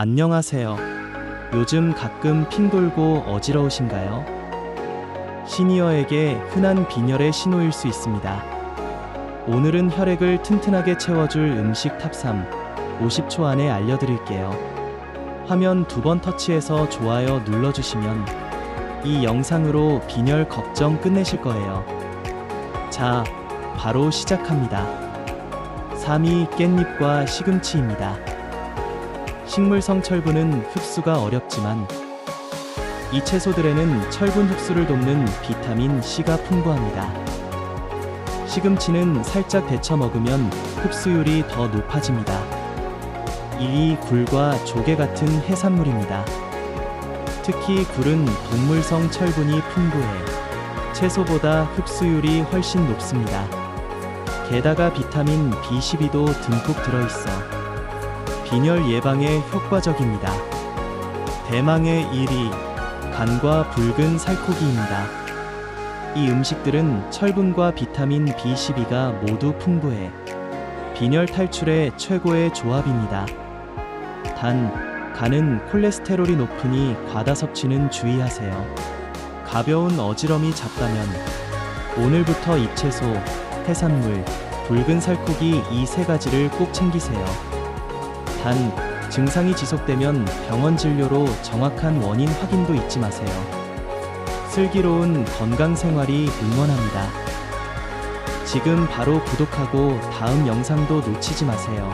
안녕하세요. 요즘 가끔 핑 돌고 어지러우신가요? 시니어에게 흔한 빈혈의 신호일 수 있습니다. 오늘은 혈액을 튼튼하게 채워줄 음식 탑3 50초 안에 알려드릴게요. 화면 두 번 터치해서 좋아요 눌러주시면 이 영상으로 빈혈 걱정 끝내실 거예요. 자, 바로 시작합니다. 3위 깻잎과 시금치입니다. 식물성 철분은 흡수가 어렵지만 이 채소들에는 철분 흡수를 돕는 비타민 C가 풍부합니다. 시금치는 살짝 데쳐 먹으면 흡수율이 더 높아집니다. 2위 굴과 조개 같은 해산물입니다. 특히 굴은 동물성 철분이 풍부해 채소보다 흡수율이 훨씬 높습니다. 게다가 비타민 B12도 듬뿍 들어있어 빈혈 예방에 효과적입니다. 대망의 1위 간과 붉은 살코기입니다. 이 음식들은 철분과 비타민 B12가 모두 풍부해 빈혈 탈출의 최고의 조합입니다. 단, 간은 콜레스테롤이 높으니 과다 섭취는 주의하세요. 가벼운 어지럼이 잦다면 오늘부터 잎채소, 해산물, 붉은 살코기 이 세 가지를 꼭 챙기세요. 단, 증상이 지속되면 병원 진료로 정확한 원인 확인도 잊지 마세요. 슬기로운 건강 생활이 응원합니다. 지금 바로 구독하고 다음 영상도 놓치지 마세요.